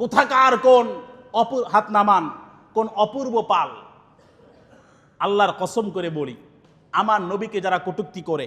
কোথাকার কোন অপূর হাত নামান, কোন অপূর্ব পাল? আল্লাহর কসম করে বলি, আমার নবীকে যারা কটুক্তি করে,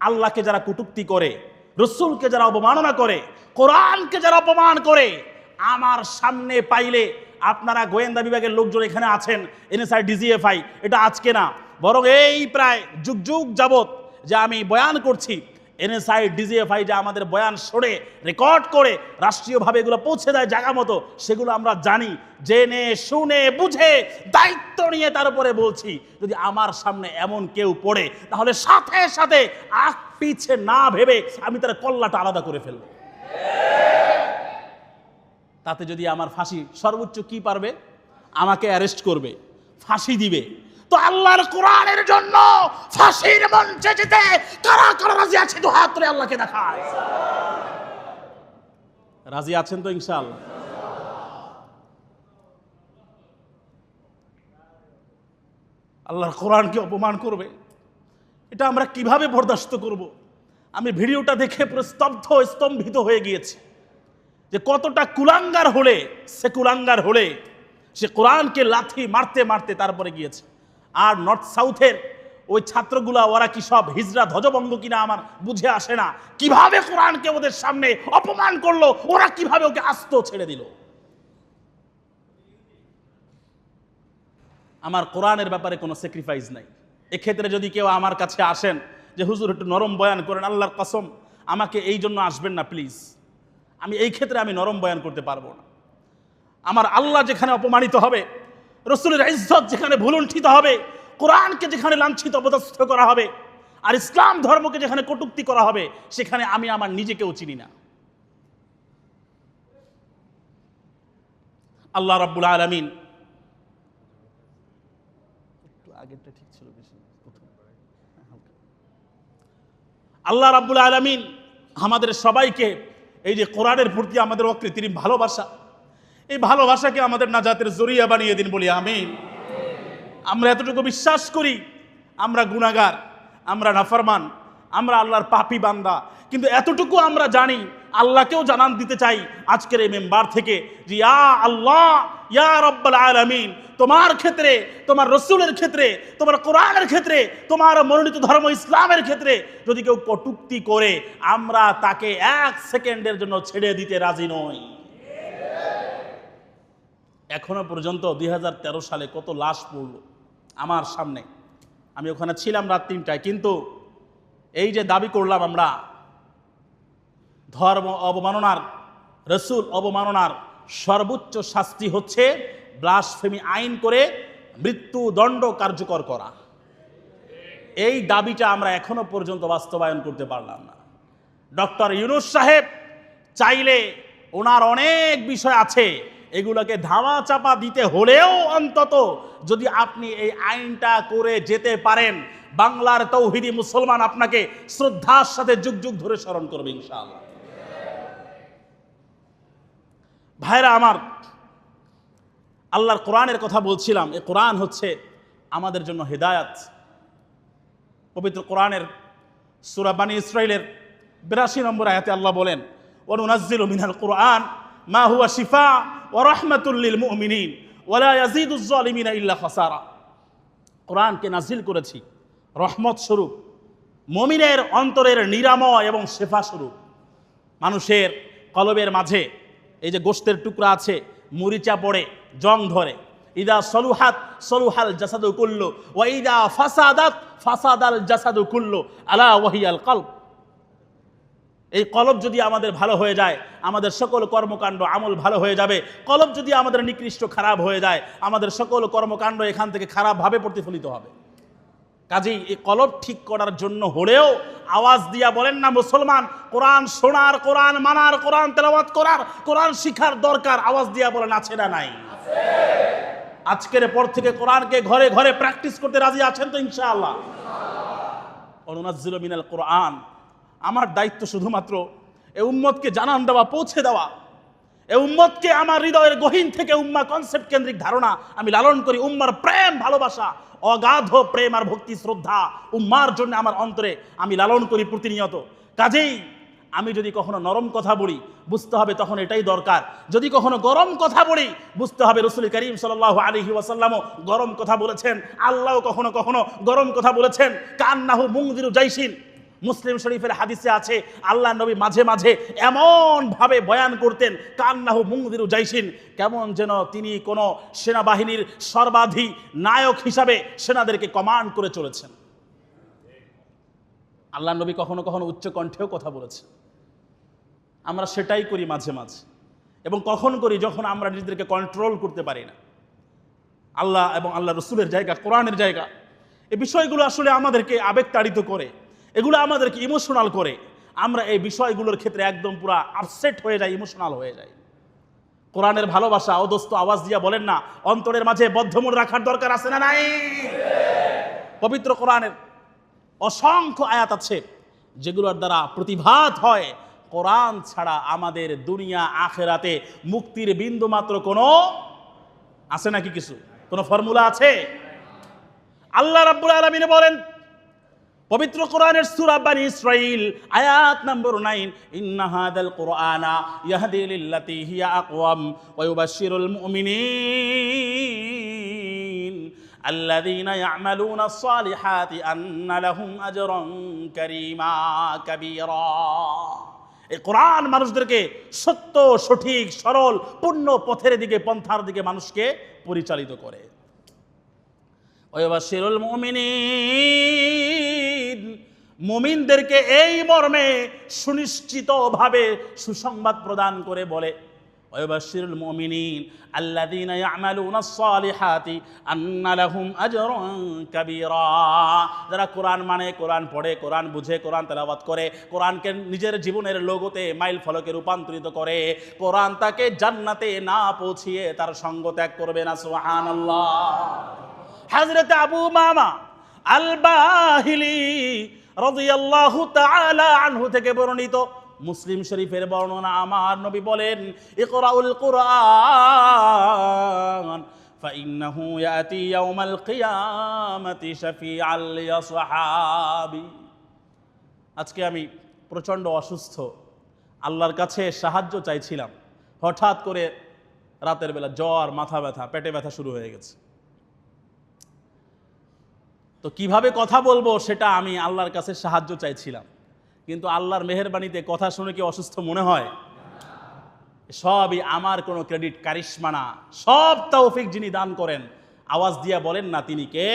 আল্লাহকে যারা কটুক্তি করে, রসুলকে যারা অপমাননা করে, কোরআনকে যারা অপমান করে, আমার সামনে পাইলে আপনারা গোয়েন্দা বিভাগের লোকজন এখানে আছেন, এনএসআই, ডিজিএফআই, এটা আজকে না, বরং এই প্রায় যুগ যুগ যাবত যে আমি বয়ান করছি এনএসআই, ডিজিএফআই যে আমাদের বয়ান সরে রেকর্ড করে, রাষ্ট্রীয়ভাবে এগুলো পৌঁছে দেয় জায়গা মতো, সেগুলো আমরা জানি। জেনে, শুনে, বুঝে, দায়িত্ব নিয়ে তার উপরে বলছি, যদি আমার সামনে এমন কেউ পড়ে, তাহলে সাথে সাথে আগ পিছে না ভেবে আমি তার কল্লাটা আলাদা করে ফেলব। তাতে যদি আমার ফাঁসি সর্বোচ্চ কি পারবে? আমাকে অ্যারেস্ট করবে, ফাঁসি দিবে। তো আল্লাহর কোরআনের জন্য ফাঁসির মঞ্চে যেতে কারা কারা রাজি আছে? তো হাত ধরে আল্লাহকে দেখায়। রাজি আছেন তো ইনশাআল্লাহ? আল্লাহর কোরআনকে অপমান করবে। এটা আমরা কীভাবে বরদাস্ত করব? আমি ভিডিওটা দেখে পুরো স্তব্ধ, স্তম্ভিত হয়ে গিয়েছি যে কতটা কুলাঙ্গার হলে, সে কুলাঙ্গার হলে সে কোরআনকে লাথি মারতে মারতে তারপরে গিয়েছে। আর নর্থ সাউথের ওই ছাত্রগুলা, ওরা কি সব হিজরা ধ্বজভঙ্গ কিনা আমার বুঝে আসে না। কীভাবে কোরআনকে ওদের সামনে অপমান করল? ওরা কীভাবে ওকে আস্ত ছেড়ে দিল? আমার কোরআনের ব্যাপারে কোনো স্যাক্রিফাইস নাই। এক্ষেত্রে যদি কেউ আমার কাছে আসেন যে, হুজুর, একটু নরম বয়ান করেন, আল্লাহর কসম, আমাকে এই জন্য আসবেন না প্লিজ আমি এই ক্ষেত্রে আমি নরম বয়ান করতে পারব না। আমার আল্লাহ যেখানে অপমানিত হবে রসুলের ইজ্জত যেখানে ভুলুণ্ঠিত হবে, কোরআনকে যেখানে লাঞ্ছিত, অপদস্থ করা হবে, আর ইসলাম ধর্মকে যেখানে কটুক্তি করা হবে, সেখানে আমি আমার নিজেকেও চিনি না আল্লাহ রাব্বুল আলামিন। আল্লাহ রাব্বুল আলামিন আমাদের সবাইকে এই যে কোরআনের প্রতি আমাদের অকৃত্রিম ভালোবাসা এই ভালোবাসাকে আমাদের নাজাতের জরিয়া বানিয়ে দিন বলি, আমিন। আমরা এতটুকু বিশ্বাস করি, আমরা গুণাগার আমরা নাফরমান, আমরা আল্লাহর পাপি বান্দা। কিন্তু এতটুকু আমরা জানি, আল্লাহকেও জানান দিতে চাই আজকের এই মেম্বার থেকে যে, ইয়া আল্লাহ, ইয়া রব্বাল আলামিন, তোমার ক্ষেত্রে, তোমার রসুলের ক্ষেত্রে, তোমার কোরআনের ক্ষেত্রে, তোমার মনোনীত ধর্ম ইসলামের ক্ষেত্রে যদি কেউ কটুক্তি করে, আমরা তাকে এক সেকেন্ডের জন্য ছেড়ে দিতে রাজি নই। এখনও পর্যন্ত দুই হাজার তেরো সালে কত লাশ পড়ল আমার সামনে। আমি ওখানে ছিলাম রাত তিনটায়, কিন্তু এই যে দাবি করলাম আমরা, ধর্ম অবমাননার, রসুল অবমাননার সর্বোচ্চ শাস্তি হচ্ছে ব্লাসফেমি আইন করে মৃত্যুদণ্ড কার্যকর করা। এই দাবিটা আমরা এখনও পর্যন্ত বাস্তবায়ন করতে পারলাম না। ডক্টর ইউনুস সাহেব চাইলে ওনার অনেক বিষয় আছে এগুলোকে ধামা চাপা দিতে হলেও অন্তত যদি আপনি এই আইনটা করে যেতে পারেন, বাংলার তৌহিদি মুসলমান আপনাকে শ্রদ্ধার সাথে যুগ যুগ ধরে স্মরণ করবে ইনশাআল্লাহ। ভাইরা আমার, আল্লাহর কোরআনের কথা বলছিলাম, এ কোরআন হচ্ছে আমাদের জন্য হেদায়াত। পবিত্র কোরআনের সুরা বানী ইসরায়েলের বিরাশি নম্বর আয়াতে আল্লাহ বলেন অনুনাজ্জিল মিনাল কোরআন মা হুয়া শিফা ও রহমাতুল্লিল মুমিনিন ওয়ালা ইয়াজিদুজ জালিমিনা ইল্লা খাসারা। কোরআনকে নাজিল করেছি রহমত স্বরূপ, মমিনের অন্তরের নিরাময় এবং শেফা স্বরূপ। মানুষের কলবের মাঝে এই যে গোস্তের টুকরা আছে, মরিচা পড়ে, জং ধরে। ইদা সলুহাত, সলুহাল জাসাদু কুল্লু, ওয়া ইদা ফাসাদাত, ফাসাদাল জাসাদু কুল্লু, আলা ওয়াহিয়াল কলব। এই কলব যদি আমাদের ভালো হয়ে যায়, আমাদের সকল কর্মকাণ্ড আমল ভালো হয়ে যাবে। কলব যদি আমাদের নিকৃষ্ট খারাপ হয়ে যায়, আমাদের সকল কর্মকাণ্ড এখান থেকে খারাপভাবে প্রতিফলিত হবে। কাজেই এই কলব ঠিক করার জন্য হলেও আওয়াজ দিয়া বলেন না, মুসলমান, কোরআন শোনার, কোরআন মানার, কোরআন তেলাওয়াত করার, কোরআন শিখার দরকার, আওয়াজ দিয়া বলেন, আছে না নাই? আজকের পর থেকে কোরআনকে ঘরে ঘরে প্র্যাকটিস করতে রাজি আছেন তো ইনশাআল্লাহ? অনুনাজ্জিল মিনাল কোরআন। আমার দায়িত্ব শুধুমাত্র এ উম্মতকে জানান দেওয়া, পৌঁছে দেওয়া। এ উম্মতকে আমার হৃদয়ের গহীন থেকে উম্মা কনসেপ্ট কেন্দ্রিক ধারণা আমি লালন করি। উম্মার প্রেম, ভালোবাসা, অগাধ প্রেম আর ভক্তি, শ্রদ্ধা উম্মার জন্য আমার অন্তরে আমি লালন করি প্রতিনিয়ত। কাজেই আমি যদি কখনো নরম কথা বলি, বুঝতে হবে তখন এটাই দরকার। যদি কখনো গরম কথা বলি, বুঝতে হবে রসুল করিম সাল আলহি ওয়াসাল্লামও গরম কথা বলেছেন। আল্লাহও কখনো কখনো গরম কথা বলেছেন। কান্নাহু মুংদিরু জাইসিন মুসলিম শরীফের হাদিসে আছে, আল্লাহ নবী মাঝে মাঝে এমন ভাবে বয়ান করতেন, কান্নাহু মুংদিরু জাইসিন কেমন যেন তিনি কোনো সেনাবাহিনীর সর্বাধি নায়ক হিসাবে সেনাদেরকে কমান্ড করে চলেছেন। আল্লাহ নবী কখনো কখনো উচ্চ কণ্ঠেও কথা বলেছেন। আমরা সেটাই করি মাঝে মাঝে। এবং কখন করি? যখন আমরা নিজেদেরকে কন্ট্রোল করতে পারি না। আল্লাহ এবং আল্লাহ রসুলের জায়গা, কোরআনের জায়গা এই বিষয়গুলো আসলে আমাদেরকে আবেগতাড়িত করে। এগুলো আমাদেরকে ইমোশনাল করে। আমরা এই বিষয়গুলোর ক্ষেত্রে একদম পুরা আপসেট হয়ে যাই ইমোশনাল হয়ে যাই। কোরআনের ভালোবাসা অদস্ত আওয়াজ দিয়া বলেন না, অন্তরের মাঝে বদ্ধমূল রাখার দরকার আছে না নাই? পবিত্র কোরআনের অসংখ্য আয়াত আছে, যেগুলোর দ্বারা প্রতিভাত হয়। কোরআন ছাড়া আমাদের দুনিয়া আখেরাতে মুক্তির বিন্দু মাত্র কোনো আছে নাকি কিছু? কোনো ফর্মুলা আছে? আল্লাহ রাব্বুল আলামিন বলেন পবিত্র কোরআনের সূরা বানি ইসরাইল আয়াত নম্বর 9 ইন্না হাদাল কুরআনা ইয়াহদি লিল্লাতি হিয়া আকওয়াম ওয়া ইউবাশশিরুল মুমিনিন الذين يعملون الصالحات أن لهم أجرا كريما كبيرا এই কোরআন মানুষদেরকে সত্য সঠিক সরল পূর্ণ পথের দিকে পন্থার দিকে মানুষকে পরিচালিত করে ওয়াবাশিরুল মুমিনিন মুমিনদেরকে এই মর্মে সুনিশ্চিতভাবে সুসংবাদ প্রদান করে বলে কাবীরা। যারা কোরআন মানে কোরআন পড়ে, কোরআন বুঝে, কোরআন তেলাওয়াত করে, কোরআনকে নিজের জীবনের লোগোতে মাইল ফলকে রূপান্তরিত করে, কোরআন তাকে জান্নাতে না পৌঁছিয়ে তার সঙ্গ ত্যাগ করবে না, সুবহানাল্লাহ। হযরত আবু মামা আল বাহিলি রাদিয়াল্লাহু তাআলা আনহু থেকে বর্ণিত মুসলিম শরীফের বর্ণনা আমার নবী বলেন ইকরাউল কুরআন فإنه يأتي يوم القيامة شفيعا لأصحابي আজকে আমি প্রচণ্ড অসুস্থ আল্লাহর কাছে সাহায্য চাইছিলাম হঠাৎ করে রাতের বেলা জ্বর মাথা ব্যথা পেটে ব্যথা শুরু হয়ে গেছে তো কীভাবে কথা বলব সেটা আমি আল্লাহর কাছে সাহায্য চাইছিলাম। কিন্তু আল্লাহর মেহরবানিতে কথা শুনে কি অসুস্থ মনে হয়? সবই আমার কোনো ক্রেডিট কারিশমা না। সব তৌফিক যিনি দান করেন, আওয়াজ দিয়া বলেন না তিনি কে?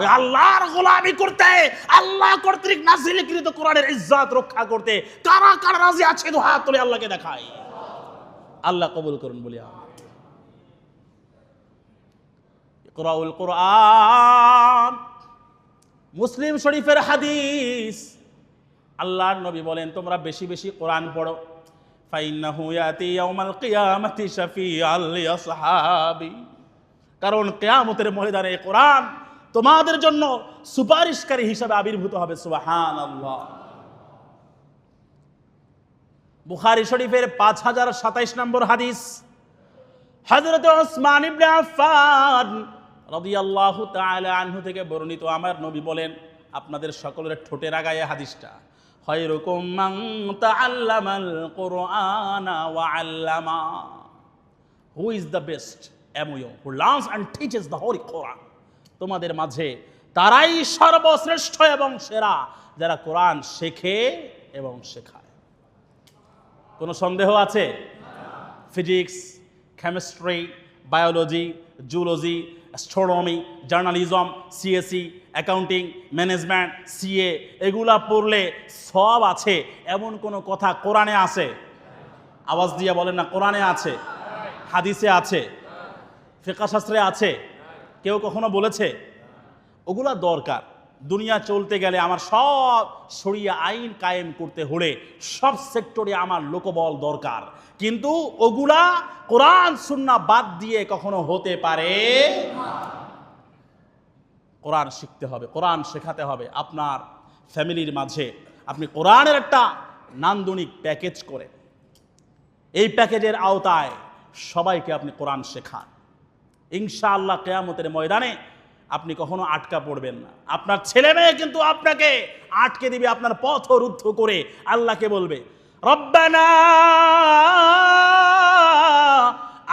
ওই আল্লাহর গোলামি করতে, আল্লাহ কর্তৃক নাজিলকৃত কোরআনের ইজ্জত রক্ষা করতে কারা কারা রাজি আছে তো হাত তুলে আল্লাহকে দেখায়। আল্লাহ কবুল করুন বলি আমি ইকরাউল কোরআন। মুসলিম শরীফের হাদিস। আল্লাহর নবী বলেন, তোমরা বেশি বেশি কোরআন পড়ো। কারণ কিয়ামতের ময়দানে এই কোরআন তোমাদের জন্য সুপারিশকারী হিসাবে আবির্ভূত হবে, সুবহানাল্লাহ। বুখারী শরীফের পাঁচ হাজার সাতাইশ নম্বর হাদিস। হযরত ওসমান ইবনে আফফান রাদিয়াল্লাহু তাআলা আনহু থেকে বর্ণিত আমার নবী বলেন, আপনাদের সকলের ঠোঁটের আগায় হাদিসটা ওয়া হু ইজ দ্য বেস্ট এমন who learns and teaches the holy Quran তোমাদের মাঝে তারাই সর্বশ্রেষ্ঠ এবং সেরা, যারা কোরআন শেখে এবং শেখায়। কোনো সন্দেহ আছে? Physics chemistry biology zoology astronomy journalism CAC accounting management CA এগুলা পড়লে সব আছে, এমন কোনো কথা কোরআনে আছে? আওয়াজ দিয়ে বলেন না, কোরআনে আছে, হাদিসে আছে ফেকাশাস্ত্রে আছে, কেউ কখনো বলেছে? ওগুলা দরকার। দুনিয়া চলতে গেলে আমার সব সরিয়া আইন কায়েম করতে হলে সব সেক্টরে আমার লোকবল দরকার। কিন্তু ওগুলা কোরআন সুন্না বাদ দিয়ে কখনো হতে পারে? কোরআন শিখতে হবে, কোরআন শেখাতে হবে। আপনার ফ্যামিলির মাঝে আপনি কোরআনের একটা নান্দনিক প্যাকেজ করে এই প্যাকেজের আওতায় সবাইকে আপনি কোরআন শেখান। ইনশাআল্লাহ কেয়ামতের ময়দানে আপনি কখনো আটকা পড়বেন না। আপনার ছেলে মেয়ে কিন্তু আপনাকে আটকে দিবে, আপনার পথ রুদ্ধ করে আল্লাহকে বলবে, রব্বানা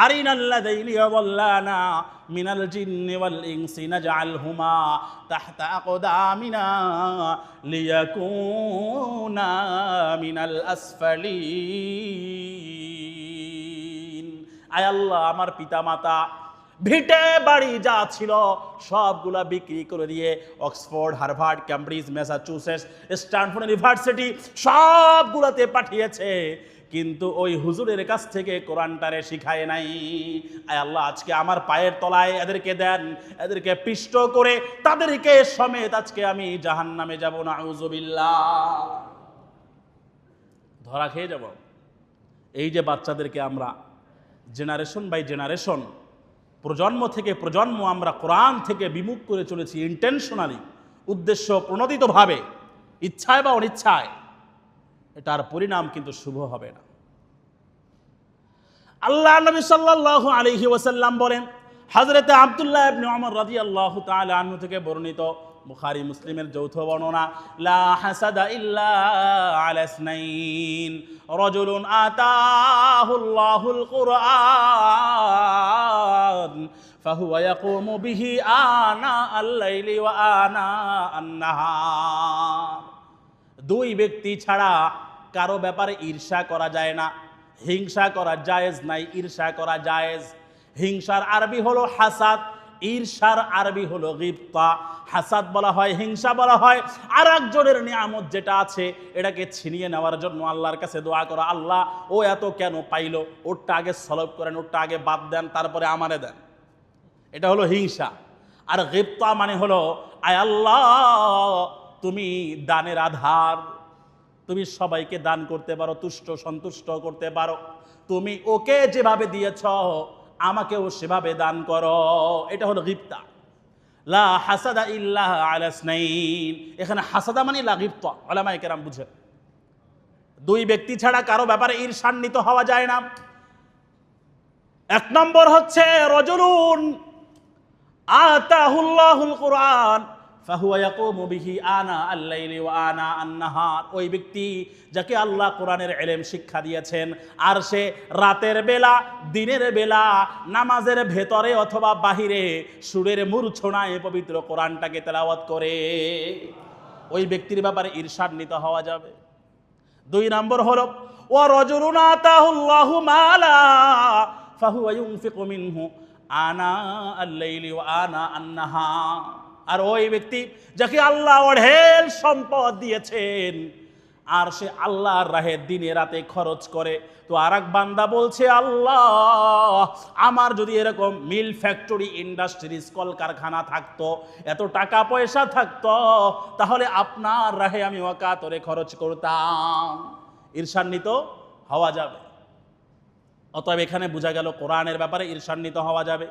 আরিন আল্লাযাইলি ওয়াল্লানা আল্লাহ, আমার ভিটে বাড়ি যা ছিল সবগুলা বিক্রি করে দিয়ে Oxford, Harvard, Cambridge, Massachusetts, Stanford university সবগুলাতে পাঠিয়েছে। কিন্তু ওই হুজুরের কাছ থেকে কোরআনটারে শিখায় নাই। আয় আল্লাহ, আজকে আমার পায়ের তলায় এদেরকে দেন, এদেরকে পিষ্ট করে তাদেরকে সমেত আজকে আমি জাহান নামে যাব না ধরা খেয়ে যাব। এই যে বাচ্চাদেরকে আমরা জেনারেশন বাই জেনারেশন প্রজন্ম থেকে প্রজন্ম আমরা কোরআন থেকে বিমুখ করে চলেছি ইন্টেনশনালি উদ্দেশ্য প্রণোদিতভাবে, ইচ্ছায় বা অনিচ্ছায়, এটার পরিণাম কিন্তু শুভ হবে না। আল্লাহ নবী সাল্লাহ আলিহি ওয়াসাল্লাম বলেন হাজরতে আব্দুল্লাহ ইবনে ওমর রাদিয়াল্লাহু তাআলা আনহু থেকে বর্ণিত বুখারী মুসলিমের যৌথ বর্ণনা, লা হাসাদা ইল্লা আলা ইসনাইন, রাজুলুন আতাহুল্লাহুল কুরআন ফাহুয়া ইয়াকুমু বিহি আনা আল-লাইলি ওয়া দুই ব্যক্তি ছাড়া কারও ব্যাপারে ঈর্ষা করা যায় না, হিংসা করা জায়েজ নাই, ঈর্ষা করা জায়েজ। হিংসার আরবি হলো হাসাদ ঈর্ষার আরবি হলো গিপ্তা হাসাদ বলা হয়, হিংসা বলা হয়। আর একজনের নিয়ামত যেটা আছে, এটাকে ছিনিয়ে নেওয়ার জন্য আল্লাহর কাছে দোয়া করা, আল্লাহ, ও এত কেন পাইলো? ওরটা আগে সলভ করেন, ওরটা আগে বাদ দেন, তারপরে আমারে দেন। এটা হলো হিংসা। আর গিপ্তা মানে হলো, আয় আল্লাহ, তুমি দানের আধার। তুমি সবাইকে দান করতে পারো, তুষ্ট সন্তুষ্ট করতে পারো। তুমি ওকে যেভাবে দিয়েছ আমাকেও সেভাবে দান করো। এটা হলো গিপ্তা লা হাসাদা ইল্লাহ আলাসনাইন এখানে হাসাদা মানে লা গিপ্তা ওলামায়ে কেরাম বুঝেন। দুই ব্যক্তি ছাড়া কারও ব্যাপারে ঈর্ষান্বিত হওয়া যায় না। এক নম্বর হচ্ছে রজুলুন আতাহুল্লাহুল কোরআন। ফাহুয়া ইয়াকুমু আনা আল-লাইলি আনা আন-নাহার। ওই ব্যক্তি যাকে আল্লাহ কোরআনের এলেম শিক্ষা দিয়েছেন, আর সে রাতের বেলা, দিনের বেলা, নামাজের ভেতরে অথবা বাহিরে সুরের মূর্ছনায় পবিত্র কোরআনটাকে তেলাওয়াত করে। ওই ব্যক্তির ব্যাপারে ঈর্ষান্বিত হওয়া যাবে। দুই নম্বর হলো ও রজুলুন আতাহুল্লাহু মালা, ফাহুয়া ইউনফিকু মিনহু আনা আল-লাইলি ওয়া আনা আন-নাহার। আর ওই ব্যক্তি যাকে আল্লাহ অঢেল সম্পদ দিয়েছেন, আর সে আল্লাহর রাহে দিনে রাতে খরচ করে। তো আর বান্দা বলছে, আল্লাহ, আমার যদি এরকম মিল ফ্যাক্টরি ইন্ডাস্ট্রিজ কলকারখানা থাকতো, এত টাকা পয়সা থাকতো, তাহলে আপনার রাহে আমি অকাতরে খরচ করতাম। ঈর্ষান্বিত হওয়া যাবে। অতএব এখানে বোঝা গেল কোরআনের ব্যাপারে ঈর্ষান্বিত হওয়া যাবে।